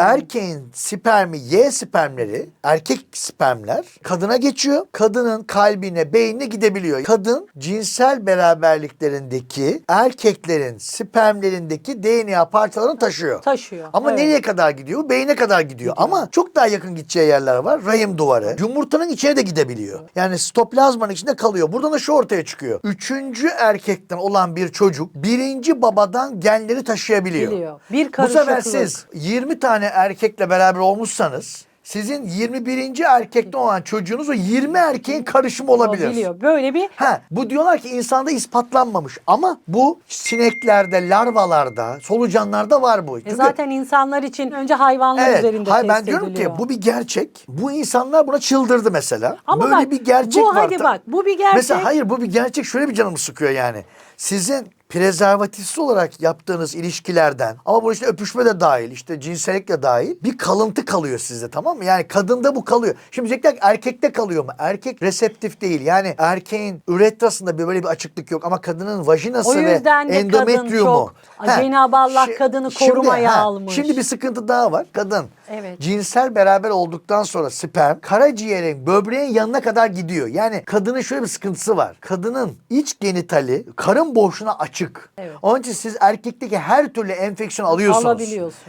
Erkeğin spermi Y spermleri, erkek spermler kadına geçiyor. Kadının kalbine, beynine gidebiliyor. Kadın cinsel beraberliklerindeki erkeklerin spermlerindeki DNA parçalarını taşıyor. Taşıyor. Ama Evet. nereye kadar gidiyor? Beyne kadar gidiyor. Ama çok daha yakın gideceği yerler var. Rahim duvarı. Yumurtanın içine de gidebiliyor. Yani stoplazmanın içinde kalıyor. Buradan da şu ortaya çıkıyor. Üçüncü erkekten olan bir çocuk birinci babadan genleri taşıyabiliyor. Biliyor. Bir Bu sefer siz 20 tane erkekle beraber olmuşsanız sizin 21. erkekte olan çocuğunuz o 20 erkeğin karışımı olabilir. biliyor. Böyle bir Ha, bu diyorlar ki insanda ispatlanmamış ama bu sineklerde, larvalarda, solucanlarda var bu. e, Çünkü- zaten insanlar için önce hayvanlar Evet. üzerinde Hayır, ben test diyorum ediliyor. ki bu bir gerçek. Bu insanlar buna çıldırdı mesela. Ama Böyle bak, bir gerçek bu var. hadi bak, bu bir gerçek. Mesela hayır bu bir gerçek. Şöyle bir canımı sıkıyor yani. Sizin prezervatifsiz olarak yaptığınız ilişkilerden ama bu işte öpüşme de dahil işte cinsellik de dahil bir kalıntı kalıyor sizde tamam mı? Yani kadında bu kalıyor. Şimdi diyecekler erkekte kalıyor mu? Erkek reseptif değil. Yani erkeğin üretrasında bir böyle bir açıklık yok ama kadının vajinası O ve kadın endometriyumu. çok- Cenab-ı Allah şi- kadını şimdi, korumaya ha, almış. Şimdi bir sıkıntı daha var. Kadın Evet. cinsel beraber olduktan sonra sperm karaciğerin böbreğin yanına kadar gidiyor. Yani kadının şöyle bir sıkıntısı var. Kadının iç genitali karın boşluğuna açık. Evet. Onun için siz erkekteki her türlü enfeksiyon alıyorsunuz. Alabiliyorsun.